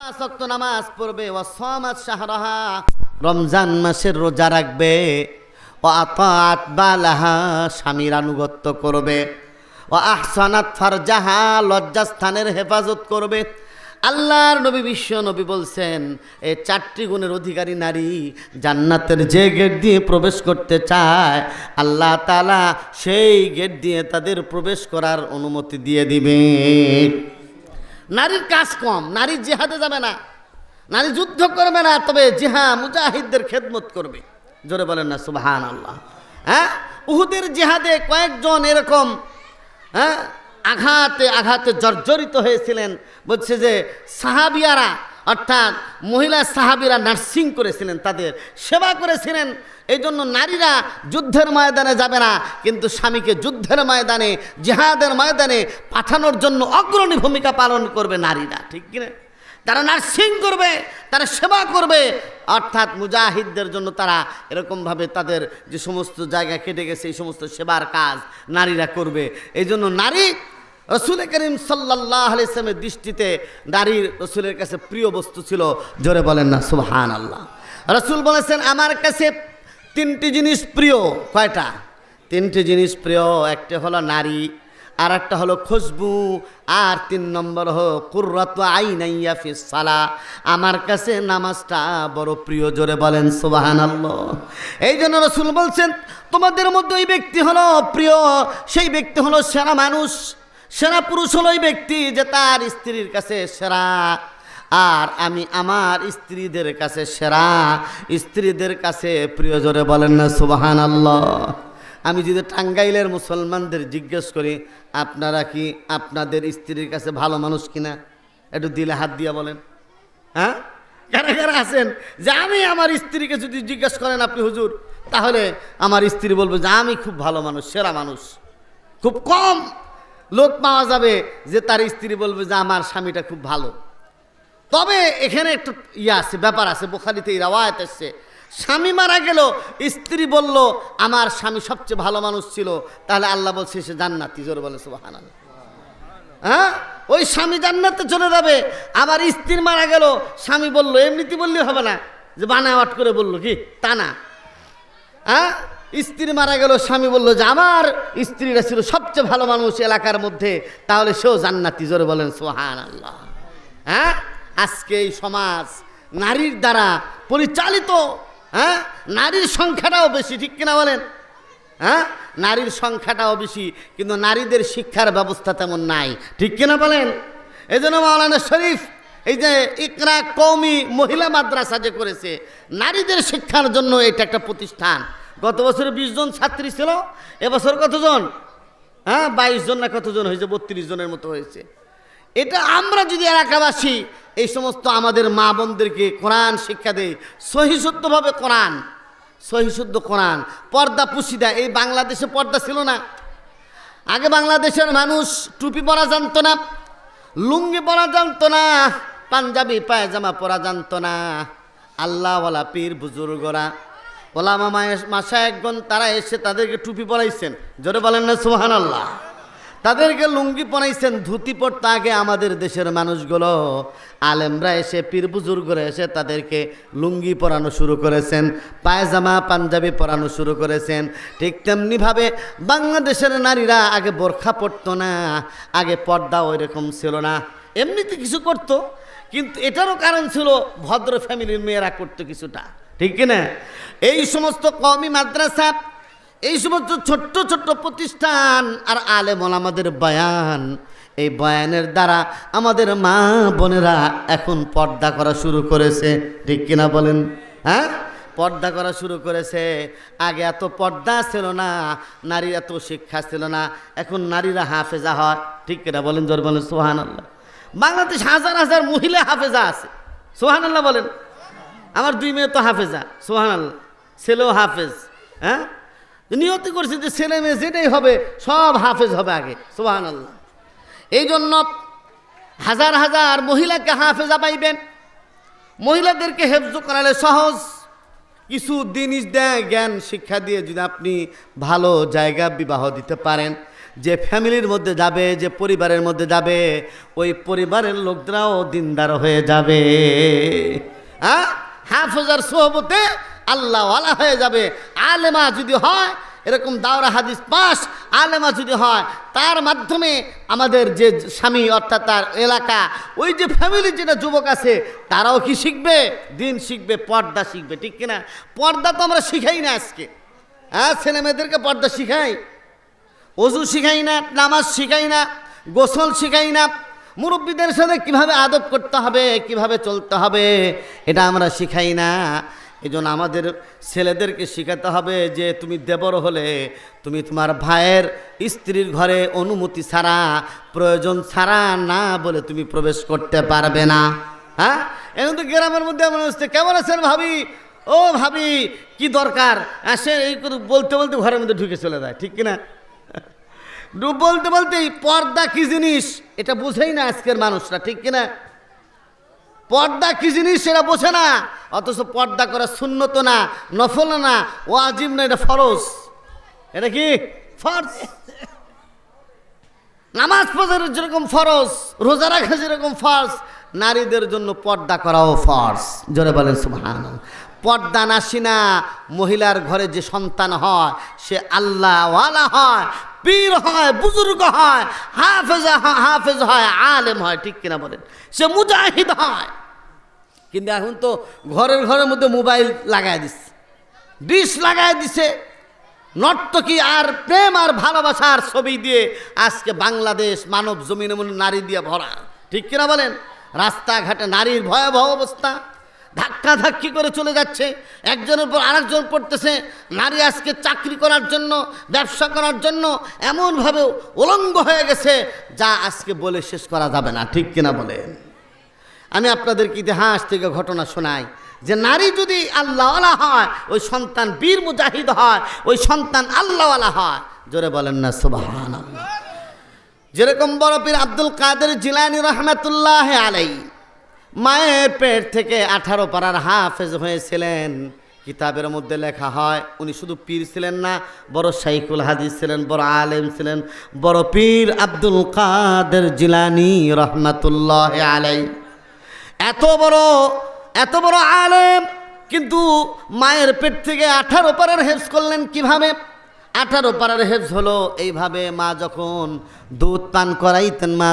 সক্ত নামাজ পড়বে ও সমাজ শাহরাহা, রমজান মাসের রোজা রাখবে ও আতাত বালাহা, স্বামীর আনুগত্য করবে ও আহসানাত ফারজাহা, লজ্জাস্থানের হেফাজত করবে। আল্লাহর নবী বিশ্ব নবী বলছেন এই চারটি গুণের অধিকারী নারী জান্নাতের যে গেট দিয়ে প্রবেশ করতে চায়, আল্লাহ তালা সেই গেট দিয়ে তাদের প্রবেশ করার অনুমতি দিয়ে দিবে। নারীর কাজ কম, নারী জিহাদে যাবে না। নারী যুদ্ধ করবে না, তবে জেহা মুজাহিদদের খেদমত করবে। জোরে বলেন না সুবাহান আল্লাহ হ্যাঁ? উহুদের জিহাদে কয়েকজন এরকম হ্যাঁ? আঘাতে আঘাতে জর্জরিত হয়েছিলেন। বলছে যে সাহাবিয়ারা অর্থাৎ মহিলা সাহাবিরা নার্সিং করেছিলেন, তাদের সেবা করেছিলেন। এই জন্য নারীরা যুদ্ধের ময়দানে যাবে না, কিন্তু স্বামীকে যুদ্ধের ময়দানে, জেহাদের ময়দানে পাঠানোর জন্য অগ্রণী ভূমিকা পালন করবে নারীরা, ঠিক কিনা তারা নার্সিং করবে, তারা সেবা করবে। অর্থাৎ মুজাহিদদের জন্য তারা এরকমভাবে তাদের যে সমস্ত জায়গা কেটে গেছে, এই সমস্ত সেবার কাজ নারীরা করবে। এই জন্য নারী রসুল করিম সাল্লাহ ইসলামের দৃষ্টিতে নারীর রসুলের কাছে প্রিয় বস্তু ছিল, জোরে বলেন না সুবহান আল্লাহ রসুল বলেছেন, আমার কাছে তিনটি জিনিস প্রিয়। কয়টা? তিনটি জিনিস প্রিয়, একটা হলো নারী আর একটা হলো খুশবু, আর তিন নম্বর হলো, কুর্রত আইনাইয়া সালা। আমার কাছে নামাজটা বড় প্রিয়, জোরে বলেন সুবাহান আল্লাহ এই জন্য রসুল বলছেন, তোমাদের মধ্যে ওই ব্যক্তি হলো প্রিয়, সেই ব্যক্তি হলো সেরা মানুষ। সেরা পুরুষ হলো ওই ব্যক্তি যে তার স্ত্রীর কাছে সেরা। আর আমি আমার স্ত্রীদের কাছে সেরা। স্ত্রীদের কাছে প্রিয়, জোরে বলেন না সুবাহান আল্লাহ আমি যদি টাঙ্গাইলের মুসলমানদের জিজ্ঞেস করি, আপনারা কি আপনাদের স্ত্রীর কাছে ভালো মানুষ কিনা? একটু দিলে হাত দিয়া বলেন। হ্যাঁ? কারা কারা আছেন, যে আমি আমার স্ত্রীকে যদি জিজ্ঞেস করেন আপনি, হুজুর, তাহলে আমার স্ত্রী বলবে যে আমি খুব ভালো মানুষ, সেরা মানুষ। খুব কম। লোক পাওয়া যাবে যে তার স্ত্রী বলবে যে আমার স্বামীটা খুব ভালো। তবে এখানে একটু ইয়ে আছে, ব্যাপার আছে, বোখারিতে এই রাওয়ায়ত এসছে। স্বামী মারা গেল, স্ত্রী বলল, আমার স্বামী সবচেয়ে ভালো মানুষ ছিল। তাহলে আল্লাহ বলছে, সে জান্নাতি। জোরে বলে সুবাহান হ্যাঁ? ওই স্বামী জান্নাতে চলে যাবে, আবার স্ত্রী মারা গেল, স্বামী বলল, এমনিতে বললেই হবে না। যে বানাওয়াট করে বলল, কি? তা না। হ্যাঁ? স্ত্রী মারা গেল, স্বামী বলল যে, আমার স্ত্রীরা ছিল সবচেয়ে ভালো মানুষ এলাকার মধ্যে। তাহলে সেও জান্নাতি। জোরে বলেন সোহান আল্লাহ হ্যাঁ? আজকে এই সমাজ নারীর দ্বারা পরিচালিত হ্যাঁ? নারীর সংখ্যাটাও বেশি, ঠিক কিনা বলেন? হ্যাঁ? নারীর সংখ্যাটাও বেশি, কিন্তু নারীদের শিক্ষার ব্যবস্থা তেমন নাই, ঠিক কিনা বলেন? এই জন্য মাওলানা শরীফ, এই যে ইকরা কৌমি মহিলা মাদ্রাসা যে করেছে, নারীদের শিক্ষার জন্য এটা একটা প্রতিষ্ঠান। গত বছরে বিশ জন ছাত্রী ছিল, এবছর কতজন? হ্যাঁ বাইশ জন না কতজন হয়েছে? বত্রিশ জনের মতো হয়েছে। এটা আমরা যদি এলাকাবাসী এই সমস্ত আমাদের মা বোনদেরকে কোরআন শিক্ষা দেই সহিশুদ্ধভাবে কোরআন সহিশুদ্ধ কোরআন, পর্দা পুশিদা এই বাংলাদেশে পর্দা ছিল না। আগে বাংলাদেশের মানুষ টুপি পরা জানতো না, লুঙ্গি পরা জানতো না, পাঞ্জাবি, পায়জামা পরা জানতো না। আল্লাহওয়ালা পীর বুজুর্গরা ওলামা মায়ের মাসা একজন তারা এসে তাদেরকে টুপি পরাইছেন। জোরে বলেন না সুহান আল্লাহ তাদেরকে লুঙ্গি পরাইছেন, ধুতি পড়তে আগে আমাদের দেশের মানুষগুলো, আলেমরা এসে, পীর বুজুর্গরা এসে তাদেরকে লুঙ্গি পরানো শুরু করেছেন, পায়জামা, পাঞ্জাবি পরানো শুরু করেছেন। ঠিক তেমনিভাবে বাংলাদেশের নারীরা আগে বোরখা পরতো না, আগে পর্দা ওই রকম ছিল না। এমনিতে কিছু করতো, কিন্তু এটারও কারণ ছিল ভদ্র ফ্যামিলির মেয়েরা করতো কিছুটা। ঠিক কিনা? এই সমস্ত কমি মাদ্রাসা, এই সমস্ত ছোট্ট ছোট্ট প্রতিষ্ঠান আর আলেমন আমাদের বয়ান। এই বয়ানের দ্বারা আমাদের মা বোনেরা এখন পর্দা করা শুরু করেছে। ঠিক কিনা বলেন? হ্যাঁ? পর্দা করা শুরু করেছে। আগে এত পর্দা ছিল না, নারীর এত শিক্ষা ছিল না। এখন নারীরা হাফেজা হয়। ঠিক কিনা বলেন? জোর বলেন সোহান আল্লাহ বাংলাদেশ হাজার হাজার মহিলা হাফেজা আছে। সোহান আল্লাহ বলেন। আমার দুই মেয়ে তো হাফেজা সোহান ছেলেও হাফেজ হ্যাঁ? নিয়তি করছে যে ছেলে মেয়ে যেটাই হবে, সব হাফেজ হবে আগে সোহান আল্লাহ এই জন্য হাজার হাজার মহিলাকে হাফেজা পাইবেন। মহিলাদেরকে হেফজ করালে সহজ। কিছু জিনিস দেয়, জ্ঞান, শিক্ষা দিয়ে যদি আপনি ভালো জায়গা বিবাহ দিতে পারেন। যে ফ্যামিলির মধ্যে যাবে, যে পরিবারের মধ্যে যাবে, ওই পরিবারের লোকরাও দিনদার হয়ে যাবে। হ্যাঁ? হাফজার সোহবতে আল্লাহওয়ালা হয়ে যাবে। আলেমা যদি হয়, এরকম দাওরা হাদিস পাস, আলেমা যদি হয়, তার মাধ্যমে আমাদের যে স্বামী অর্থাৎ তার এলাকা, ওই যে ফ্যামিলির যেটা যুবক আছে, তারাও কি শিখবে? দিন শিখবে, পর্দা শিখবে, ঠিক কিনা? পর্দা তো আমরা শিখাই না আজকে। হ্যাঁ ছেলে মেয়েদেরকে পর্দা শিখাই। অজু শিখাই না, নামাজ শিখাই না, গোসল শিখাই না মুরব্বীদের সাথে কীভাবে আদব করতে হবে, কীভাবে চলতে হবে, এটা আমরা শিখাই না। এই জন্য আমাদের ছেলেদেরকে শেখাতে হবে যে তুমি দেবর হলে, তুমি তোমার ভাইয়ের স্ত্রীর ঘরে অনুমতি ছাড়া, প্রয়োজন ছাড়া না বলে তুমি প্রবেশ করতে পারবে না। হ্যাঁ? এখন তো গ্রামের মধ্যে এমন হচ্ছে কেমন আছেন ভাবি? ও ভাবি, কি দরকার? আসে এই বলতে বলতে ঘরের মধ্যে ঢুকে চলে যায়, ঠিক কিনা? ডুব বলতে বলতেই পর্দা কি জিনিস? এটা বুঝেই না আজকের মানুষরা, ঠিক কিনা? পর্দা কি জিনিস সেটা বোঝে না, অথচ পর্দা করা শূন্যত না, নফল না ও আজিম না, এটা ফরজ। এটা কি? ফরজ। নামাজ পড়ার যেরকম ফরজ, রোজা রাখা যেরকম ফরজ, নারীদের জন্য পর্দা করাও ফরজ। জোরে বলেন সুবহান পর্দা নাসি না মহিলার ঘরে যে সন্তান হয়, সে আল্লাহওয়ালা হয় পীর হয়, বুজুর্গ হয়, হাফেজ হাফেজ হয়, আলেম হয়, ঠিক কিনা বলেন? সে মুজাহিদ হয়। কিন্তু এখন তো ঘরের ঘরের মধ্যে মোবাইল লাগাই দিচ্ছে ডিশ লাগাই দিছে। নর্তকী আর প্রেম আর ভালোবাসার ছবি দিয়ে আজকে বাংলাদেশ মানব জমিনে মনে নারী দিয়ে ভরা। ঠিক কিনা বলেন? রাস্তাঘাটে নারীর ভয়াবহ অবস্থা। ধাক্কা ধাক্কি করে চলে যাচ্ছে। একজনের পর আরেকজন পড়তেছে। নারী আজকে চাকরি করার জন্য, ব্যবসা করার জন্য এমনভাবে উলঙ্গ হয়ে গেছে, যা আজকে বলে শেষ করা যাবে না। ঠিক কিনা বলেন? আমি আপনাদেরকে ইতিহাস থেকে ঘটনা শোনাই, যে নারী যদি আল্লাহওয়ালা হয়, ওই সন্তান বীর মুজাহিদ হয়, ওই সন্তান আল্লাহওয়ালা হয়, জোরে বলেন না সুবাহান যেরকম বড় পীর আব্দুল কাদের জিলানি রহমতুল্লাহ আলাই মায়ের পেট থেকে আঠারো পাড়ার হাফেজ হয়েছিলেন। কিতাবের মধ্যে লেখা হয়, উনি শুধু পীর ছিলেন না, বড় সাইকুল হাদিস ছিলেন, বড় আলেম ছিলেন, বড় পীর আব্দুল কাদের জিলানি রহমতুল্লাহ আলাই এত বড় এত বড় আলেম, কিন্তু মায়ের পেট থেকে আঠারো পাড়ার হেফজ করলেন কীভাবে? আঠারো পাড়ার হেফজ হলো, এইভাবে মা যখন দুধ পান করাইতেন, মা